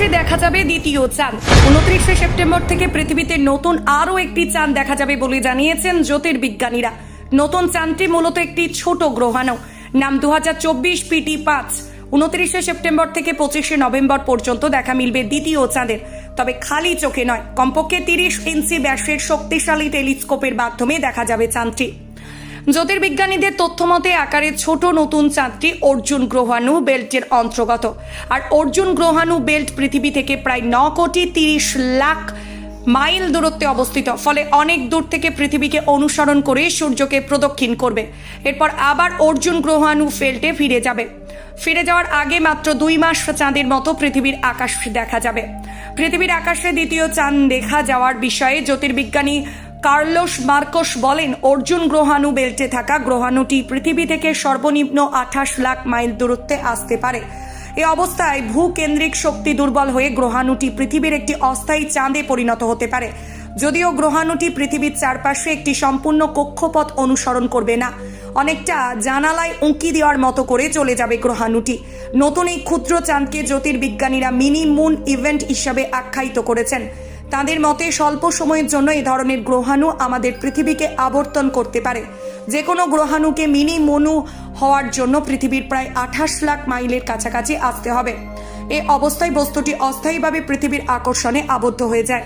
আকাশে দেখা যাবে দ্বিতীয় চাঁদ। উনত্রিশে সেপ্টেম্বর থেকে পৃথিবীতে নতুন আরও একটি চাঁদ দেখা যাবে বলে জানিয়েছেন জ্যোতির্বিজ্ঞানীরা। নতুন চাঁদটি মূলত একটি ছোট গ্রহাণু। নাম দুহাজার চব্বিশ পিটি পাঁচ। উনত্রিশে সেপ্টেম্বর থেকে পঁচিশে নভেম্বর পর্যন্ত দেখা মিলবে দ্বিতীয় চাঁদের। তবে খালি চোখে নয়, কমপক্ষে তিরিশ ইঞ্চি ব্যাসের শক্তিশালী টেলিস্কোপের মাধ্যমে দেখা যাবে চাঁদটি। জ্যোতির্বিজ্ঞানীদের তথ্যমতে, আকারে ছোট নতুন চাঁদটি অর্জুন গ্রহাণু বেল্টের অন্তর্গত। আর অর্জুন গ্রহাণু বেল্ট পৃথিবী থেকে প্রায় ন কোটি তিরিশ লাখ মাইল দূরত্বে অবস্থিত। ফলে অনেক দূর থেকে পৃথিবীকে অনুসরণ করে সূর্যকে প্রদক্ষিণ করবে। এরপর আবার অর্জুন গ্রহাণু ফেল্টে ফিরে যাবে। ফিরে যাওয়ার আগে মাত্র দুই মাস চাঁদের মতো পৃথিবীর আকাশ দেখা যাবে। পৃথিবীর আকাশে দ্বিতীয় চাঁদ দেখা যাওয়ার বিষয়ে জ্যোতির্বিজ্ঞানী কার্লোস মার্কোস বলেন, অর্জুন গ্রহাণু বেল্টে থাকা গ্রহাণুটি পৃথিবী থেকে সর্বনিম্ন আঠাশ লাখ মাইল দূরত্বে আসতে পারে। এ অবস্থায় ভূকেন্দ্রিক শক্তি দুর্বল হয়ে গ্রহাণুটি পৃথিবীর একটি অস্থায়ী চাঁদে পরিণত হতে পারে। যদিও গ্রহাণুটি পৃথিবীর চারপাশে একটি সম্পূর্ণ কক্ষপথ অনুসরণ করবে না। অনেকটা জানালায় উঁকি দেওয়ার মতো করে চলে যাবে গ্রহাণুটি। নতুন এই ক্ষুদ্র চাঁদকে জ্যোতির্বিজ্ঞানীরা মিনি মুন ইভেন্ট হিসাবে আখ্যায়িত করেছেন। তাদের মতে স্বল্প সময়ের জন্য এই ধরনের গ্রহাণু আমাদের পৃথিবীকে আবর্তন করতে পারে। যে কোনো গ্রহাণুকে মিনি মনু হওয়ার জন্য পৃথিবীর প্রায় আঠাশ লাখ মাইলের কাছাকাছি আসতে হবে। এ অবস্থায় বস্তুটি অস্থায়ীভাবে পৃথিবীর আকর্ষণে আবদ্ধ হয়ে যায়।